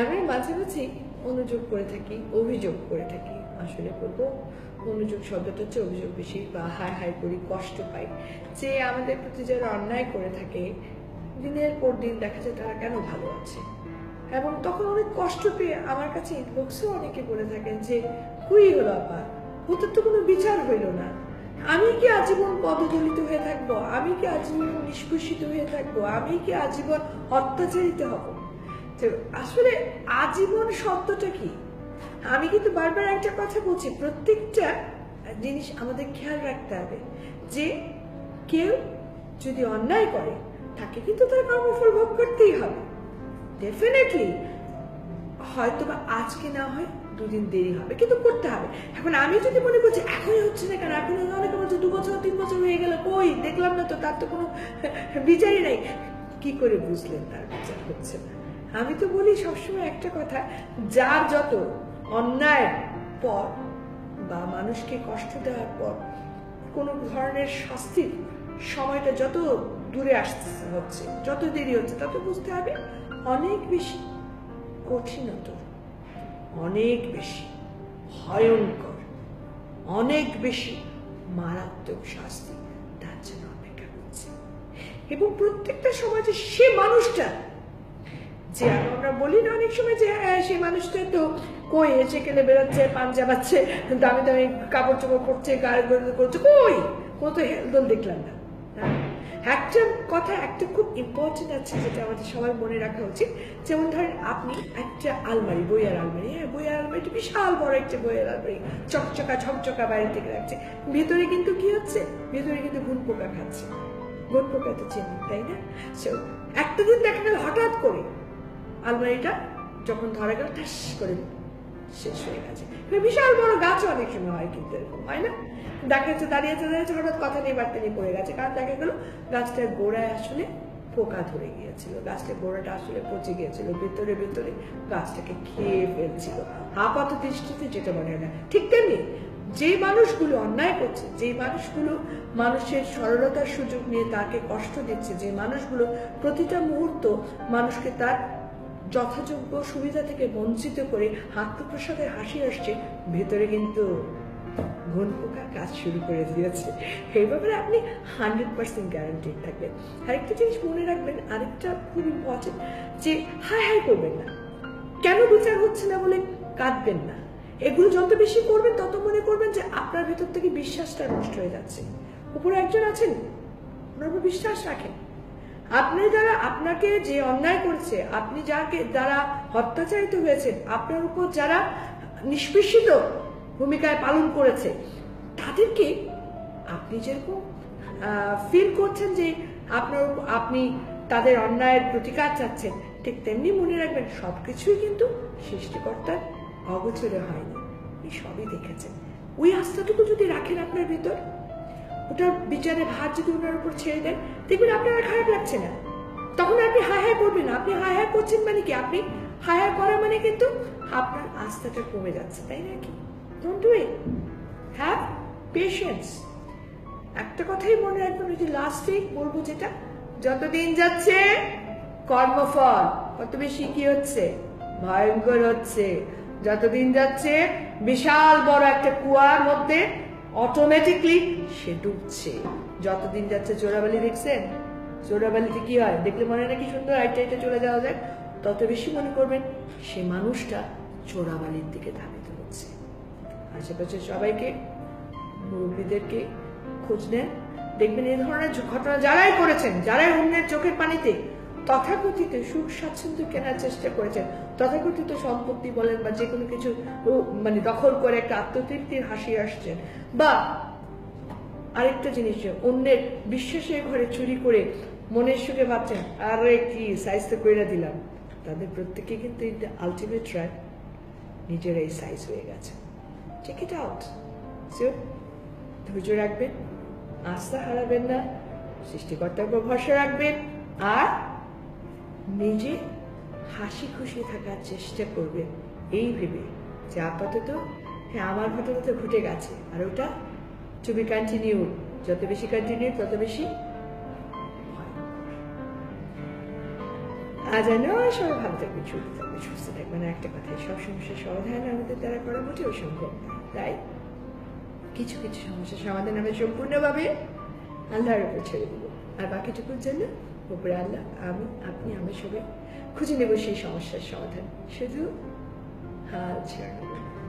আমি মাঝে মাঝে অনুযোগ করে থাকি, অভিযোগ করে থাকি। আসলে বলব, অনুযোগ শব্দটা হচ্ছে অভিযোগ বেশি বা হাই হাই করি, কষ্ট পাই। যে আমাদের প্রতি যারা অন্যায় করে থাকে, দিনের পর দিন দেখা যায় তারা কেন ভালো আছে? এবং তখন অনেক কষ্ট পেয়ে আমার কাছে ইনবক্সেও অনেকে বলে থাকেন যে, কুই হলো আপা? ওদের তো কোনো বিচার হইল না। আমি কি আজীবন পদদলিত হয়ে থাকব? আমি কি আজীবন নিষ্পেষিত হয়ে থাকব? আমি কি আজীবন অত্যাচারিত হব? আসলে আজীবন শব্দটা কি? আমি কিন্তু বারবার একটা কথা বলছি, প্রত্যেকটা জিনিস আমাদের খেয়াল রাখতে হবে যে কেউ যদি অন্যায় করে, তাকে কিন্তু তার কর্মফল ভোগ করতেই হবে। ডেফিনেটলি হয়তো বা আজকে না হয় দুদিন দেরি হবে, কিন্তু করতে হবে। এখন আমি যদি মনে করছি এখনই হচ্ছে না কেন এখন অনেকে বলছে দু বছর, তিন বছর হয়ে গেল, কই? দেখলাম না তো, তার তো কোনো বিচারই নাই। কি করে বুঝলেন তার বিচার হচ্ছে না? আমি তো বলি সবসময় একটা কথা, যার যত অন্যায় পর বা মানুষকে কষ্ট দেওয়ার পর, কোনো ধরনের শাস্তির সময়টা যত দূরে আসতে হচ্ছে, যত দেরি হচ্ছে, তত বুঝতে হবে অনেক বেশি কঠিনতর অনেক বেশি ভয়ঙ্কর, অনেক বেশি মারাত্মক শাস্তি তার জন্য অপেক্ষা করছে। এবং প্রত্যেকটা সমাজে সে মানুষটা যে আমরা বলি না অনেক সময় যে হ্যাঁ সেই মানুষটা তো কই? হেসে খেলে বেরোচ্ছে পান চাবাচ্ছে দামি দামি কাপড় চোপড় গায়ে গড়ে করছে, কই? কোনো তো হেলদোল দেখলাম না। হ্যাঁ? একটা কথা, একটা খুব ইম্পর্টেন্ট আছে যেটা আমাদের সবার মনে রাখা উচিত। যেমন ধরেন আপনি একটা আলমারি, বইয়ের আলমারি হ্যাঁ বইয়ের আলমারিটা বিশাল বড় একটা বইয়ের আলমারি, চকচকা, ঝকচকা বাইরে থেকে রাখছে। ভেতরে কিন্তু কি হচ্ছে? ভেতরে কিন্তু ঘুন পোকা খাচ্ছে। ঘুন পোকা তো চেনেন, তাই না? সো একটা দিন দেখা গেল হঠাৎ করে আলমারিটা যখন ধরা গেল, ঠাস করে শেষ হয়ে গেছে। বিশাল বড় গাছও অনেক সময় হয় কিন্তু এরকম, হয় না? দেখা যাচ্ছে দাঁড়িয়েছে দাঁড়িয়েছে হঠাৎ কথা নেই বার্তা নিয়ে পড়ে গেছে। কারণ দেখা গেল, গাছটার গোড়ায় আসলে পোকা ধরে গিয়েছিল। গাছটার গোড়াটা আসলে পচে গিয়েছিল। ভেতরে ভেতরে গাছটাকে খেয়ে ফেলছিল। আপাত দৃষ্টিতে যেটা মনে হয় না। ঠিক তেমনি যে মানুষগুলো অন্যায় করছে, যে মানুষগুলো মানুষের সরলতার সুযোগ নিয়ে তাকে কষ্ট দিচ্ছে, যে মানুষগুলো প্রতিটা মুহূর্ত মানুষকে তার যথাযোগ্য সুবিধা থেকে বঞ্চিত করে আত্মপ্রসাদের হাসি আসছে ভেতরে কিন্তু। ঘন পোকা কাজ শুরু করে দিয়েছে। এই ব্যাপারে আপনি হান্ড্রেড পার্সেন্ট গ্যারান্টেড থাকবেন। আরেকটা জিনিস মনে রাখবেন, আরেকটা খুব ইম্পর্টেন্ট যে হাই হাই করবেন না। কেন বিচার হচ্ছে না বলে কাঁদবেন না। এগুলো যত বেশি করবেন, তত মনে করবেন যে আপনার ভেতর থেকে বিশ্বাসটা নষ্ট হয়ে যাচ্ছে। উপরে একজন আছেন, ওনার উপর বিশ্বাস রাখেন। আপনি দ্বারা আপনাকে যে অন্যায় করেছে, আপনি যাকে দ্বারা অত্যাচারিত হয়েছেন, আপনার উপর যারা নিষ্পেষিত ভূমিকায় পালন করেছে, তাদেরকে আপনি যেরকম ফিল করছেন যে আপনার আপনি তাদের অন্যায়ের প্রতিকার চাচ্ছেন, ঠিক তেমনি মনে রাখবেন সব কিছুই কিন্তু সৃষ্টিকর্তার অগোচরে হয়নি। আপনি সবই দেখেছেন। ওই আস্থাটুকু যদি রাখেন আপনার ভিতর ওটার বিচারের ভার যদি ওনার উপর ছেড়ে দেন, দেখবেন আপনার আর খারাপ লাগছে না। তখন আপনি হাই হাই করবেন আপনি হাই হাই করছেন মানে কি? আপনি হাই হাই করা মানে কিন্তু আপনার আস্থাটা কমে যাচ্ছে, তাই না কি? Don't do it have patience একটা কথাই মনে রাখবেন, ওই যে লাস্টে বলব যেটা, যতদিন যাচ্ছে কর্মফল, কত বেশি কি হচ্ছে? ভয়ঙ্কর হচ্ছে। যতদিন যাচ্ছে বিশাল বড় একটা কুয়ার মধ্যে অটোমেটিকলি সে ডুবছে। যতদিন যাচ্ছে চোরাবালি দেখছেন চোরাবালিতে কি হয়? দেখলে মনে নাকি সুন্দর আইটা আইটা চলে যাওয়া যায় তত বেশি মনে করবেন সে মানুষটা চোরাবালির দিকে ধাবিত হচ্ছে। আশেপাশে সবাইকে, মুরব্বীদেরকে খোঁজ নেন। দেখবেন এই ধরনের ঘটনা যারাই করেছেন, যারাই অন্যের চোখের পানিতে তথাকথিত সুখ স্বাচ্ছন্দ্য কেনার চেষ্টা করেছেন। তথাকথিত সম্পত্তি বলেন বা যে কোনো কিছু মানে দখল করে একটা আত্মতৃপ্তির হাসি আসছেন বা আরেকটা জিনিস অন্যের বিশ্বাসের ঘরে চুরি করে মনের সুখে ভাবছেন, আরে কি সাইজ তো কইরা দিলাম। তাদের প্রত্যেকে কিন্তু আলটিমেট ট্রাক নিজেরাই সাইজ হয়ে গেছে। চেক ইট আউট ধৈর্য রাখবেন, আস্থা হারাবেন না, সৃষ্টিকর্তার উপর ভরসা রাখবেন, আর নিজে হাসি খুশি থাকার চেষ্টা করবে। এই ভেবে যে আপাতত হ্যাঁ আমার ঘটনা তো ঘটে গেছে। আর ওটা টু বি কন্টিনিউ যত বেশি কন্টিনিউ তত বেশি আর যেন সবাই ভালো থাকবে ছুটি থাকবে, সুস্থ থাকবে না। একটা কথাই, সব সমস্যার সমাধান আমাদের দ্বারা করা মোটেও সম্ভব তাই কিছু কিছু সমস্যার সমাধান আমরা সম্পূর্ণভাবে আল্লাহর উপর ছেড়ে দেবো। আর বাকিটুকুর জন্য ওপরে আল্লাহ আমি আপনি আমার সবাই খুঁজে নেব সেই সমস্যার সমাধান। শুধু হাল ছেড়ে।